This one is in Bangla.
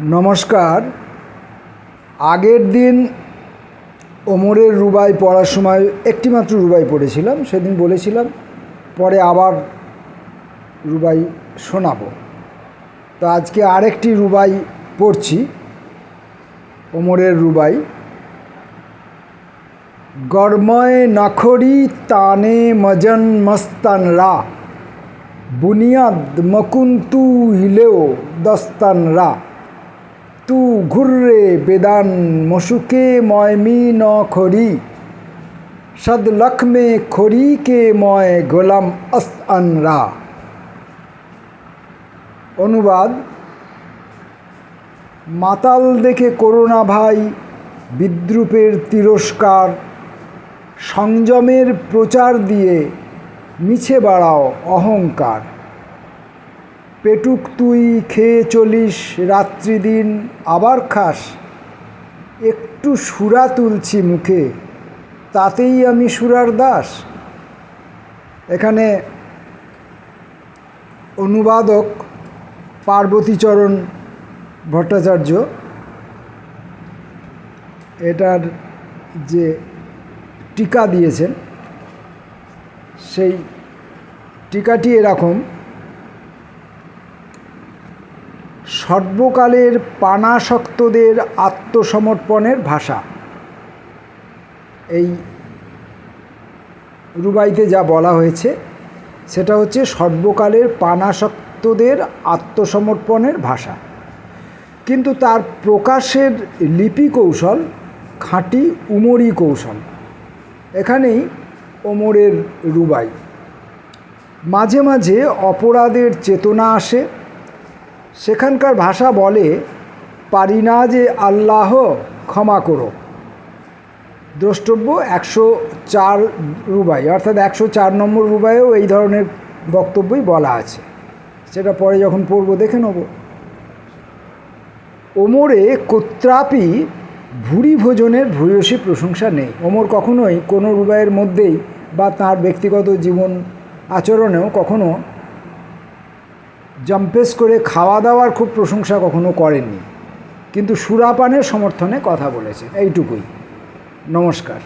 নমস্কার। আগের দিন ওমরের রুবাই পড়ার সময় একটিমাত্র রুবাই পড়েছিলাম, সেদিন বলেছিলাম, পরে আবার রুবাই শোনাবো। তো আজকে আরেকটি রুবাই পড়ছি, ওমরের রুবাই। গরময় নখরি তানে মজন মস্তান রা, বুনিয়াদ মকুন্তু হিলেও দস্তান রা। তু ঘুর্রে বেদান মশুকে ময়মি ন খরি। সদ লক্ষ্মে খরি কে ময় গোলাম আস্তান রা। অনুবাদ, মাতাল দেখে করোনা ভাই, বিদ্রুপের তিরস্কার, সংযমের প্রচার দিয়ে মিছে বাড়াও অহংকার। পেটুক তুই, খেয়ে চলিস রাত্রিদিন আবার খাস। একটু সুরা তুলছি মুখে, তাতেই আমি সুরার দাস। এখানে অনুবাদক পার্বতীচরণ ভট্টাচার্য, এটার যে টিকা দিয়েছেন, সেই টিকাটি এরকম। সর্বকালের পানাসক্তদের আত্মসমর্পণের ভাষা। এই রুবাইতে যা বলা হয়েছে, সেটা হচ্ছে সর্বকালের পানাসক্তদের আত্মসমর্পণের ভাষা। কিন্তু তার প্রকাশের লিপি কৌশল খাঁটি উমরি কৌশল। এখানেই ওমরের রুবাই। মাঝে মাঝে অপরাধের চেতনা আসে সেখানকার ভাষা বলে, পারি না যে আল্লাহ ক্ষমা করো। দ্রষ্টব্য একশো চার রুবাই, অর্থাৎ একশো চার নম্বর রুবাইয়েও এই ধরনের বক্তব্যই বলা আছে। সেটা পরে যখন পড়ব, দেখে নেব। ওমরে কোত্রাপি ভুরি ভোজনের ভূয়সী প্রশংসা নেই। ওমর কখনোই কোনো রুবাইয়ের মধ্যেই বা তার ব্যক্তিগত জীবন আচরণেও কখনো জম্পেস করে খাওয়া দাওয়ার খুব প্রশংসা কখনো করেননি। কিন্তু সুরাপানের সমর্থনে কথা বলেছেন এইটুকুই। নমস্কার।